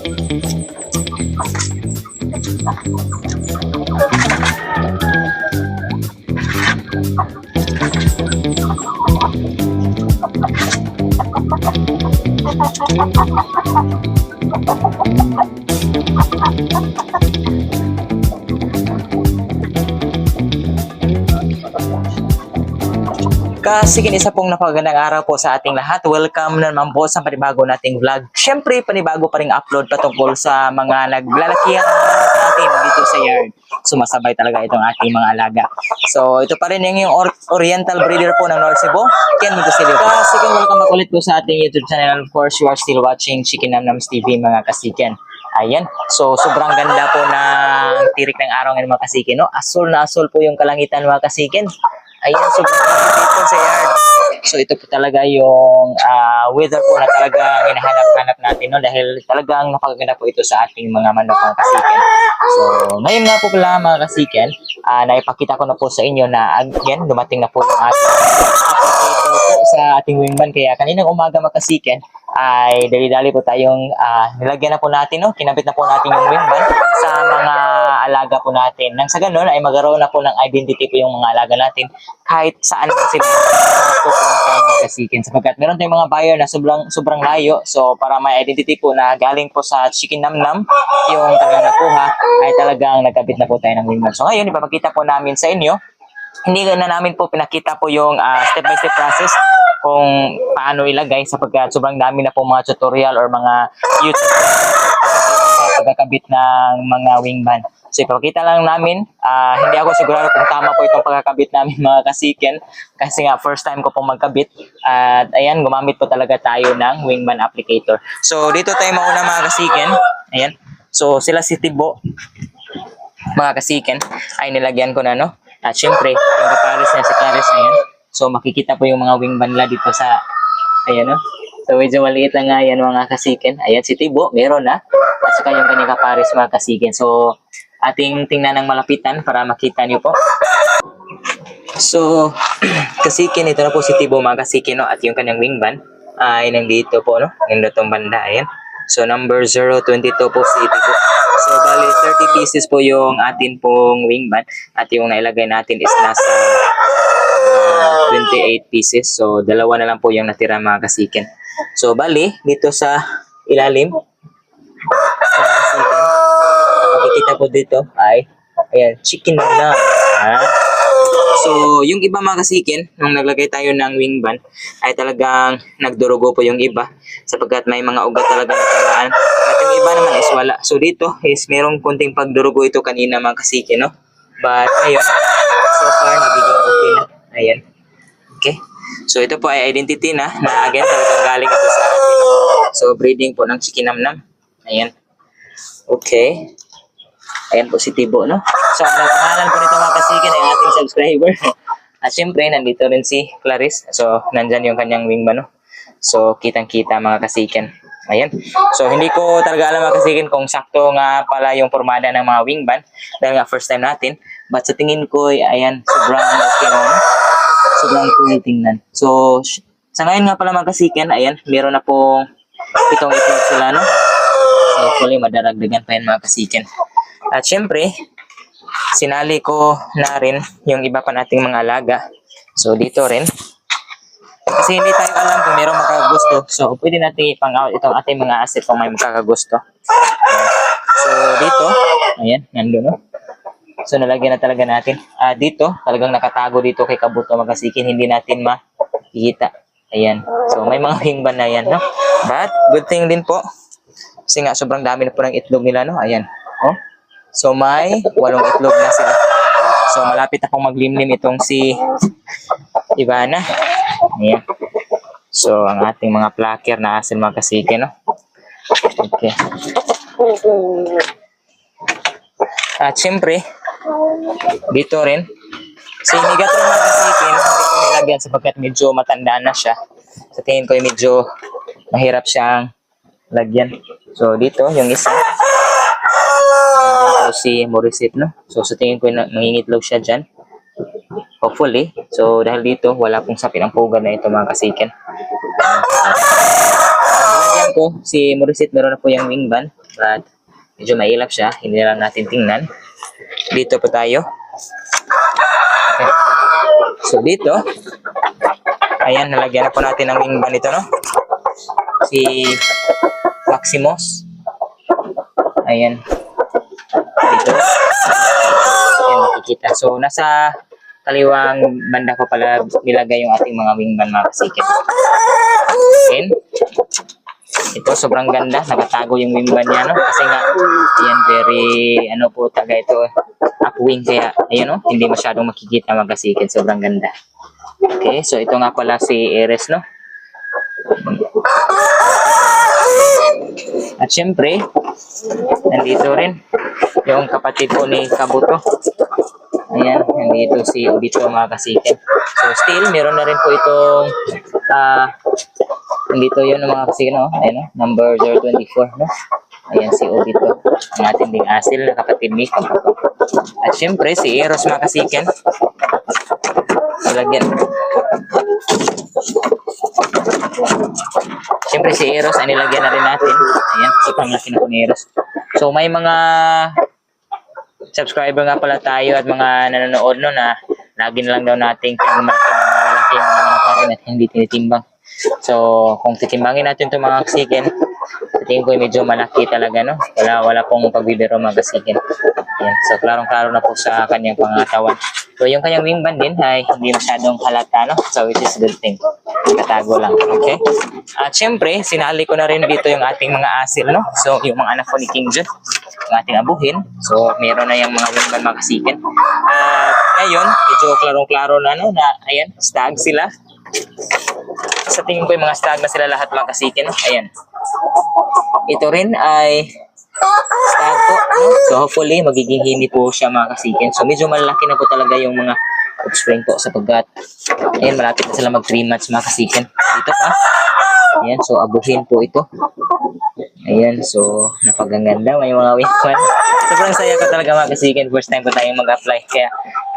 Thank you. Kasi isa pong napagandang araw po sa ating lahat. Welcome na naman po sa panibago nating vlog. Siyempre, panibago pa rin upload patungkol sa mga naglalakihang natin dito sa yard. Sumasabay talaga itong ating mga alaga. So, ito pa rin yung, yung or- oriental breeder po ng North Cebu. Ken Migusilio. Kasikin, welcome back ulit po sa ating YouTube channel. Of course, you are still watching Chicken Namnams TV mga kasiken. Ayan. So, sobrang ganda po ng tirik ng araw ngayon mga kasikin. No? Asul na asul po yung kalangitan mga kasikin. Ayan, ganda dito sa yard. So, ito po talaga yung ah, weather po na talagang hinahanap-hanap natin. No? Dahil talagang napakaganda po ito sa ating mga manok mga kasikin. So, ngayon nga po pala mga kasikin, ah, naipakita ko na po sa inyo na again, dumating na po yung ating po sa ating wingman. Kaya kaninang umaga mga kasikin, ay dali-dali po tayong ah, nilagyan na po natin, no? kinabit na po natin yung wingman sa mga alaga po natin. Nang sa ganun ay magkaroon na po ng identity po yung mga alaga natin kahit saan man sila kasikin. Sapagkat meron tayong mga buyer na sobrang, sobrang layo. So para may identity po na galing po sa Chicken Nam Nam, yung talagang nakuha ay talagang nagkabit na po tayo ng wingman. So ngayon, ipapakita po namin sa inyo hindi na namin po pinakita po yung ah, step-by-step process kung paano ilagay sapagkat sobrang dami na po mga tutorial or mga YouTube pagkakabit ng mga wingman. So ipakita lang namin, ah, hindi ako sigurado kung tama po itong pagkakabit namin mga kasiken kasi nga first time ko pong magkabit at ayan gumamit po talaga tayo ng wingman applicator. So dito tayo mauna mga kasiken. Ayan. So sila si Tibo mga kasiken ay nilagyan ko na no. At syempre, yung kapares niya si Clarice na yan. So makikita po yung mga wingman nila dito sa ayan no. So medyo maliit lang nga yan mga kasiken. Ayan si Tibo, meron na. At saka yung kanyang kapares mga kasiken. So ating tingnan ng malapitan para makita niyo po. So, kasikin, ito na po si Tibo mga kasikin, no? At yung kanyang wingman ay nandito po, no? Yung datong banda, ayan. So, number 022 po si Tibo. So, bali, 30 pieces po yung atin pong wingman. At yung nailagay natin is nasa ah, 28 pieces. So, dalawa na lang po yung natira mga kasikin. So, bali, dito sa ilalim, makikita po dito ay, ayan, chicken na lang. Ha? So, yung iba mga kasikin, nung naglagay tayo ng wingban, ay talagang nagdurugo po yung iba sapagkat may mga ugat talaga na tamaan. At yung iba naman is wala. So, dito is merong konting pagdurugo ito kanina mga kasikin, no? But, ayun, so far, nagiging okay na. Ayan. Okay. So, ito po ay identity na, na again, talagang galing ito sa atin. So, breeding po ng chikinamnam. Ayan. Okay. Ayan po si Tibo, no? So, ang pangalan po nito mga kasikin ay ating subscriber. At syempre, nandito rin si Clarice. So, nandyan yung kanyang wingman, no? So, kitang-kita mga kasikin. Ayan. So, hindi ko talaga alam mga kasikin kung sakto nga pala yung formada ng mga wingman. Dahil nga first time natin. But sa tingin ko, ay, ayan, sobrang okay no? Sobrang cool tingnan. So, sa ngayon nga pala mga kasikin, ayan, meron na pong itong itlog sila, no? So, hopefully, madaragdagan pa yan mga kasikin. At syempre, sinali ko na rin yung iba pa nating mga alaga. So, dito rin. Kasi hindi tayo alam kung merong makakagusto. So, pwede natin ipang-out itong ating mga asset kung may makakagusto. So, dito, ayan, nandun, no? So, nalagyan na talaga natin. Ah, dito, talagang nakatago dito kay Kabuto Magasikin. Hindi natin makikita. Ayan. So, may mga wingban na yan, no? But, good thing din po. Kasi nga, sobrang dami na po ng itlog nila, no? Ayan. Oh. So, may walong itlog na sila. So, malapit na pong maglimlim itong si Ivana. Ayan. So, ang ating mga plaker na asin mga kasike, no? Okay. At syempre, dito rin, si Nigatron mga kasike, hindi ko nilagyan sapagkat medyo matanda na siya. Sa tingin ko, medyo mahirap siyang lagyan. So, dito, yung isa. Po si Morissette, no? So, sa tingin ko, na- nangingitlog siya dyan. Hopefully. So, dahil dito, wala pong sapin ang puga na ito, mga kasiken. Nilagyan ko, si Morissette, meron na po yung wingban. But medyo mailap siya. Hindi na lang natin tingnan. Dito po tayo. Okay. So dito, ayan, nalagyan na po natin ng wingman ito, no? Si Maximus. Ayan. Dito. Ayan, makikita. So, nasa kaliwang banda ko pala nilagay yung ating mga wingman mga kasikin. Ayan. Ito, sobrang ganda. Nakatago yung wingman niya, no? Kasi nga, ayan, very, ano po, taga ito, upwing. Kaya, ayan, no? Hindi masyadong makikita mga kasikin. Sobrang ganda. Okay, so ito nga pala si Eres, no? At syempre, nandito rin yung kapatid ko ni Kabuto. Ayan, nandito si Obito mga kasikin. So still, meron na rin po itong ah nandito yun mga kasikin, no? Ayan, no? number 024, no? Ayan si Obito, ang ating ding asil na kapatid ni Kabuto. At syempre, si Eros mga kasikin. Ilagyan. Siyempre si Eros, ay nilagyan na rin natin. Ayan, sobrang laki na po Eros. So may mga subscriber nga pala tayo at mga nanonood no na lagi na lang daw nating pinagmalaki ng mga malaki mga natin at hindi tinitimbang. So kung titimbangin natin itong mga sa tingin ko medyo malaki talaga no. Wala, wala pong pagbibiro mga kasikin. Ayan, so klarong-klaro na po sa kanyang pangatawan. So yung kanyang wingman din ay hindi masyadong halata no. So which is good thing. Katago lang. Okay? At syempre, sinali ko na rin dito yung ating mga asil no. So yung mga anak ko ni King John, yung ating abuhin. So meron na yung mga wingman mga kasikin. At ngayon, medyo klarong-klaro na no na ayan, stag sila. Sa tingin ko yung mga stag na sila lahat mga kasikin. no? Ayan. Ito rin ay stag po. No? So hopefully magiging hindi po siya mga kasikin. So medyo malaki na po talaga yung mga offspring po sapagkat ayan malapit na sila mag 3 months mga kasikin. Dito pa. Ayan so abuhin po ito. Ayan so napagaganda may mga wingman. Sobrang saya ko talaga mga kasikin. First time ko tayong mag-apply. Kaya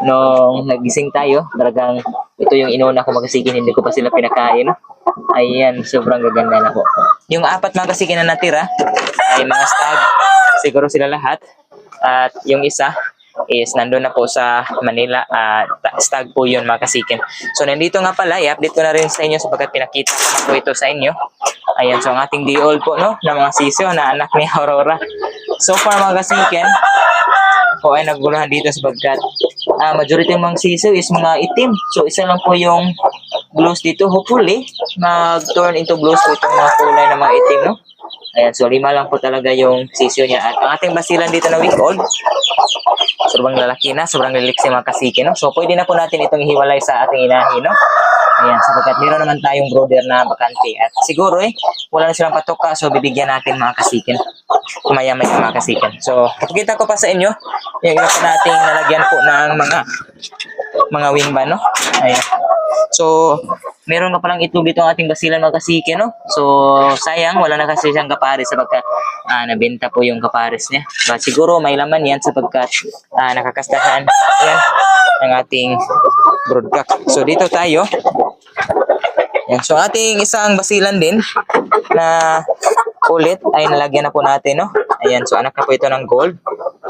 nung nagising tayo talagang ito yung inuna ko magkasikin. Hindi ko pa sila pinakain. Ayan, sobrang gaganda na po. Yung apat mga kasikin na natira ay mga stag. Siguro sila lahat. At yung isa is nandun na po sa Manila. at stag po yun mga kasikin. So nandito nga pala, i-update ko na rin sa inyo sapagkat pinakita ko na po ito sa inyo. Ayan, so ang ating di-all po no, na mga sisyo na anak ni Aurora. So far mga kasikin, po ay naguluhan dito sapagkat ah majority ng mga sisiw is mga itim. So isa lang po yung blues dito. Hopefully, mag-turn into blues po itong mga kulay ng mga itim, no? Ayan, so lima lang po talaga yung sisiyo niya. At ang ating basilan dito na week old, sobrang lalaki na, sobrang liliksi mga kasiki, no? So pwede na po natin itong ihiwalay sa ating inahi, no? Ayan, sapagkat meron naman tayong brother na bakante. At siguro eh, wala na silang patoka, so bibigyan natin mga kasikin. Kumaya-maya mga kasikin. So, pakikita ko pa sa inyo, yung pa nating nalagyan po ng mga mga wingman, no? Ayan. So, meron na palang itlog dito ang ating basilan mga kasiki, no? So, sayang, wala na kasi siyang kapares sapagkat ah, nabenta po yung kapares niya. But siguro may laman yan sapagkat ah, nakakastahan yan ang ating broodcock. So, dito tayo. Yan. So, ating isang basilan din na ulit ay nalagyan na po natin, no? Ayan, so anak na po ito ng gold.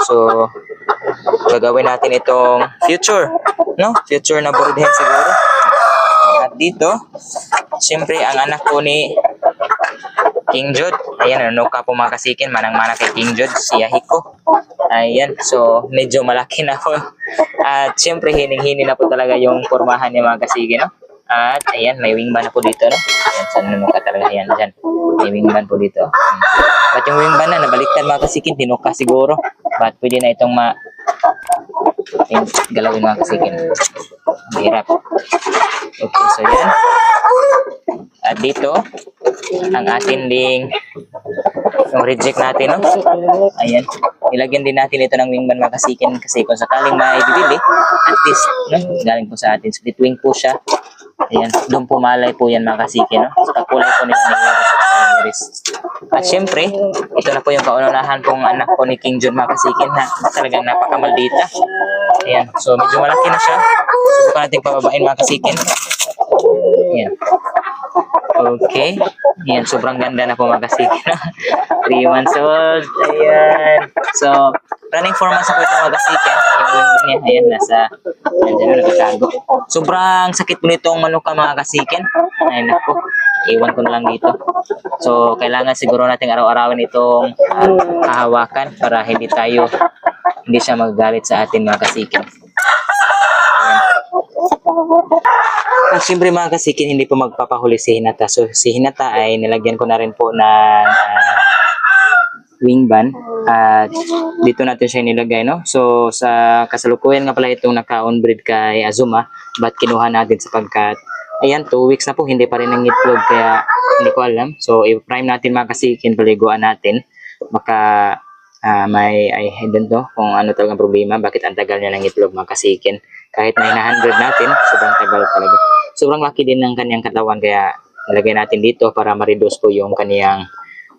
So, gagawin natin itong future, no? Future na brood hen siguro. At dito, siyempre, ang anak ko ni King Jude. Ayan, ano ka po manang-mana kay King Jude, si Yahiko. Ayan, so medyo malaki na po. At siyempre, hining-hini na po talaga yung formahan niya mga kasikin, no? At ayan, may wingman na po dito, no? Ayan, saan naman ka talaga yan dyan. May wingman po dito. Hmm. At yung wingman na, nabaliktad mga kasikin, tinuka siguro. But pwede na itong ma... Ayan, galawin mga kasikin. Hirap. Okay, so yan. At dito, ang atin ding yung reject natin, no? Ayan. Ilagyan din natin ito ng wingman mga kasikin kasi kung sakaling may bibili, at least, no? Galing po sa atin. Split wing po siya. Ayan. Doon po malay po yan mga kasikin, no? Sa kulay po nila ni Iris at syempre, ito na po yung kaunahan pong anak ko ni King John mga kasikin na talagang napakamaldita. Ayan. So, medyo malaki na siya. Subukan natin pababain mga kasikin. Ayan. Okay. Yan, sobrang ganda na po mga kasiki. 3 months old. Ayan. So, running 4 months na po ito mga kasiki. Yung niya, ayan, nasa, nandiyan na nakatago. Sobrang sakit po nitong manuka mga kasikin. Ay, nako. Iwan ko na lang dito. So, kailangan siguro natin araw-arawin itong ah, kahawakan para hindi tayo, hindi siya magagalit sa atin mga kasikin. At siyempre mga kasikin, hindi po magpapahuli si Hinata. So si Hinata ay nilagyan ko na rin po ng ah, wing ban. At dito natin siya nilagay, no? So sa kasalukuyan nga pala itong naka-on breed kay Azuma, but kinuha natin sapagkat ayan, 2 weeks na po, hindi pa rin ang itlog, kaya hindi ko alam. So i-prime natin mga kasikin, paliguan natin. Baka ah, may, I don't know kung ano talagang problema, bakit ang tagal niya ng itlog mga kasikin. Kahit 900 natin, sobrang tagal talaga. Sobrang laki din ng kanyang katawan, kaya nilagay natin dito para ma-reduce po yung kanyang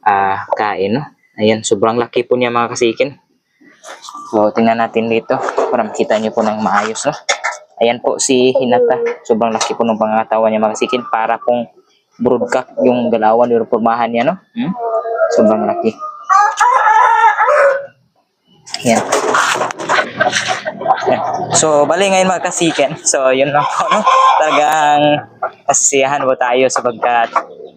ah, kain. No? Ayan, sobrang laki po niya mga kasikin. So, tingnan natin dito para makita niyo po ng maayos. No? Ayan po si Hinata. Sobrang laki po ng pangangatawan niya mga kasikin para pong broadcock yung galawan, yung formahan niya. No? Hmm? Sobrang laki. Yan. So, bali ngayon mga kasiken. So, yun lang po, no? Talagang kasisiyahan po tayo sapagkat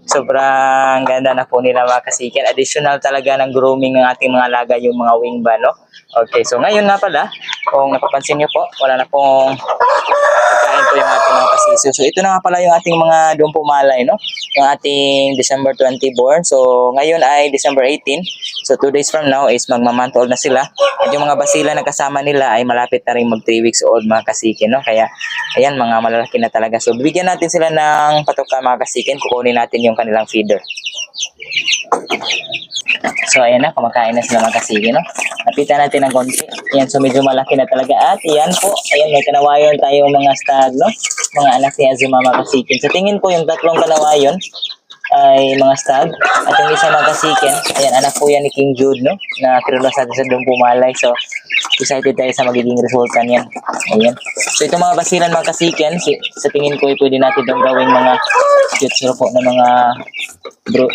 sobrang ganda na po nila mga kasiken. Additional talaga ng grooming ng ating mga alaga yung mga wing ba, no? Okay, so ngayon nga pala, kung napapansin nyo po, wala na pong po yung ating mga kasisyo. So, ito na nga pala yung ating mga doon pumalay, no? Yung ating December 20 born. So, ngayon ay December 18. So, two days from now is magmamonth old na sila. At yung mga basila na kasama nila ay malapit na rin mag 3 weeks old mga kasikin, no? Kaya, ayan, mga malalaki na talaga. So, bigyan natin sila ng patuka mga kasikin. Kukunin natin yung kanilang feeder. So, ayan na, kumakain na sila mga kasigi, no? Napitan natin ng konti. Ayan, so medyo malaki na talaga. At ayan po, ayan, may kanawayon tayong mga stag, no? Mga anak ni Azuma mga kasikin. Sa tingin ko, yung tatlong kanawayon ay mga stag. At yung isa mga kasikin, ayan, anak po yan ni King Jude, no? Na kinulos natin sa Dong Pumalay. So, excited tayo sa magiging resulta niyan. Ayan. So, itong mga basilan mga kasikin, si- sa tingin ko, ay pwede natin itong gawing mga future po ng mga bro,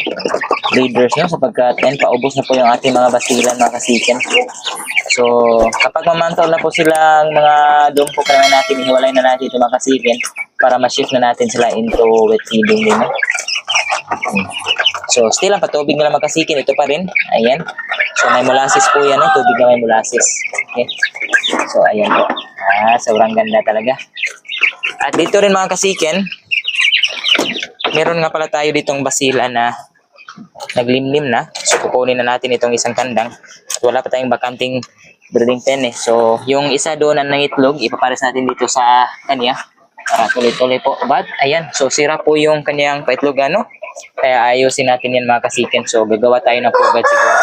breeders no sapagkat ayun paubos na po yung ating mga basilan mga kasikin. So kapag mamantaw na po silang mga dumpo kaya natin ihiwalay na natin itong mga kasikin para ma-shift na natin sila into wet feeding din. No? So still ang patubig nila mga kasikin ito pa rin. Ayan. So may molasses po yan, no? tubig na may molasses. Okay. So ayan po. Ah, sobrang ganda talaga. At dito rin mga kasikin, meron nga pala tayo ditong basila na naglimlim na. So, kukunin na natin itong isang kandang. At wala pa tayong bakanting breeding pen eh. So, yung isa doon na nangitlog, ipapares natin dito sa kanya. Para tuloy-tuloy po. But, ayan. So, sira po yung kanyang paitlog ano. Kaya ayusin natin yan mga kasiken. So, gagawa tayo ng pugad siguro.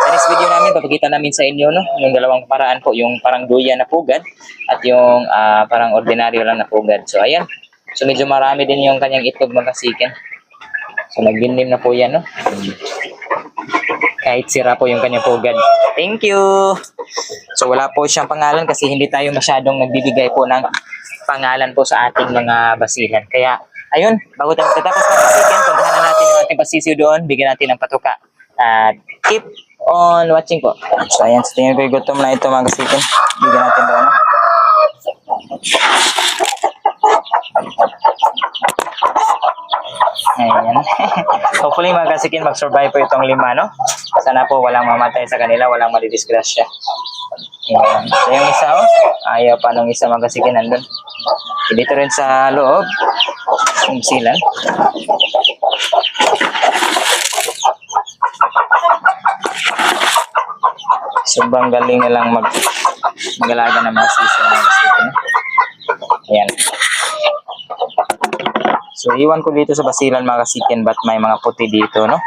Sa next video namin, papakita namin sa inyo no, yung dalawang paraan po. Yung parang duya na pugad at yung ah, parang ordinaryo lang na pugad. So, ayan. So, medyo marami din yung kanyang itlog mga kasiken. So, nagdinim na po yan, no? Kahit sira po yung kanyang pugad. Thank you! So, wala po siyang pangalan kasi hindi tayo masyadong nagbibigay po ng pangalan po sa ating mga basilan. Kaya, ayun, bago tayo tatapos ng basilan, puntahan na natin yung ating pasisyo doon, bigyan natin ng patuka. At keep on watching po. So, ayan, sa tingin ko gutom na ito mga kasikin. Bigyan natin doon, no? Ayan. Hopefully mga kasikin mag-survive po itong lima, no? Sana po walang mamatay sa kanila, walang madidisgrasya. Ayan. So yung isa, oh, ayaw pa nung isa mga kasikin nandun. Dito rin sa loob, yung silan. Sobrang galing nilang mag mag-alaga ng mga sisi mga kasikin. Ayan. So, iwan ko dito sa basilan mga kasikin but may mga puti dito, no?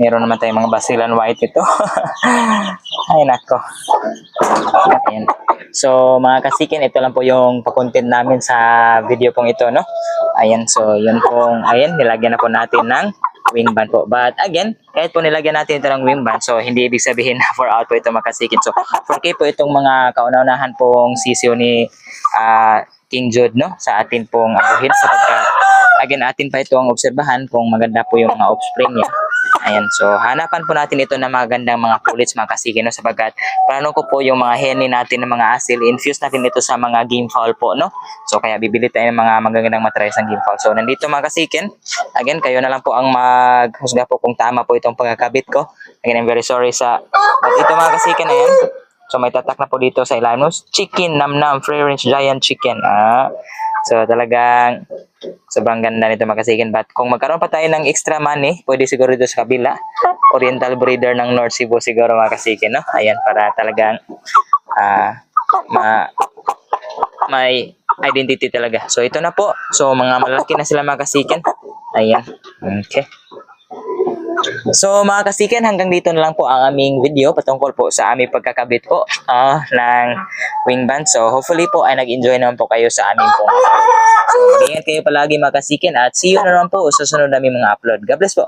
Meron naman tayong mga basilan white ito. Ay, nako. Ayan. So, mga kasikin, ito lang po yung pa-content namin sa video pong ito, no? Ayan, so, yun pong, ayan, nilagyan na po natin ng wing band po. But again, kahit po nilagyan natin ito ng wing band, so hindi ibig sabihin na for out po ito mga kasikin. So, 4K po itong mga kauna-unahan pong sisyo ni ah, King Jude, no? Sa atin pong abuhin sapagkat again, atin pa itong obserbahan kung maganda po yung mga offspring niya. Ayan, so hanapan po natin ito ng magandang mga pullets mga kasiki, no? Sapagkat plano ko po yung mga heni natin ng mga asil, infuse natin ito sa mga game fowl po, no? So kaya bibili tayo ng mga magagandang matries ng game fowl. So nandito mga kasikin, again, kayo na lang po ang maghusga po kung tama po itong pagkakabit ko. Again, I'm very sorry sa... But ito mga kasikin, ayan. So may tatak na po dito sa ilalim. Chicken, nam nam, free range giant chicken. Ah. So talagang sobrang ganda nito mga kasikin. But kung magkaroon pa tayo ng extra money, pwede siguro dito sa kabila. Oriental breeder ng North Cebu siguro mga kasikin. No? Ayan, para talagang ah ma may identity talaga. So ito na po. So mga malaki na sila mga kasikin. Ayan. Okay. So mga kasikin, hanggang dito na lang po ang aming video patungkol po sa aming pagkakabit po ah, ng wing band. So hopefully po ay nag-enjoy naman po kayo sa aming pong. So mag-ingat kayo palagi mga kasikin at see you na naman po sa sunod namin mga upload. God bless po.